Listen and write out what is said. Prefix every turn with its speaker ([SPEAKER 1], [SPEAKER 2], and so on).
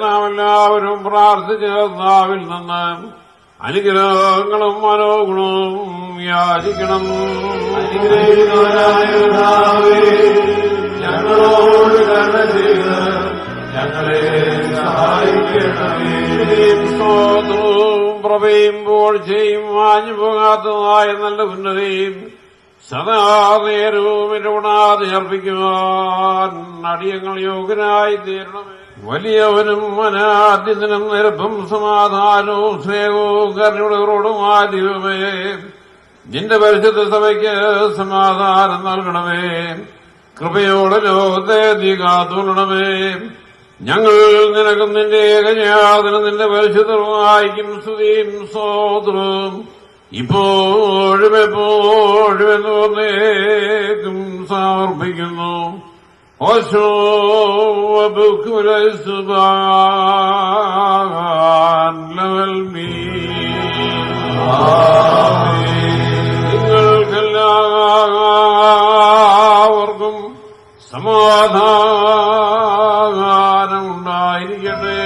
[SPEAKER 1] നാം എല്ലാവരും പ്രാർത്ഥിച്ച് നാവിൽ നിന്ന് അനുഗ്രഹങ്ങളും മനോഗുണവും യാചിക്കണം.
[SPEAKER 2] ഞങ്ങളോട് കരുണ ചെയ്ത് ഞങ്ങളെ സഹായിക്കണമേ.
[SPEAKER 1] സ്തോത്രവും വാഞ്ഞു പോകാത്തതായ നല്ല ഉന്നതിയും സദാ അർപ്പിക്കുവാൻ അടിയങ്ങൾ യോഗ്യനായി തീരണമേ. വലിയവനും അനാദ്യത്തിനും നിരപ്പും സമാധാനവും സ്നേഹവും കരുണകളോടും ദൈവമേ നിന്റെ പരിശുദ്ധ സഭയ്ക്ക് സമാധാനം നൽകണമേ. കൃപയോടെ ലോകത്തെ നീ കാത്തുകൊള്ളണമേ ഞങ്ങൾ നിനക്കും നിന്റെ ഏകജാതനും നിന്റെ പരിശുദ്ധമായിരിക്കും സ്തുതിയും സോദരവും ഇപ്പോഴും എപ്പോഴും എന്ന് പറഞ്ഞേക്കും സമർപ്പിക്കുന്നു നിങ്ങൾക്കെല്ലാവർക്കും സമാധാനമുണ്ടായിരിക്കട്ടെ.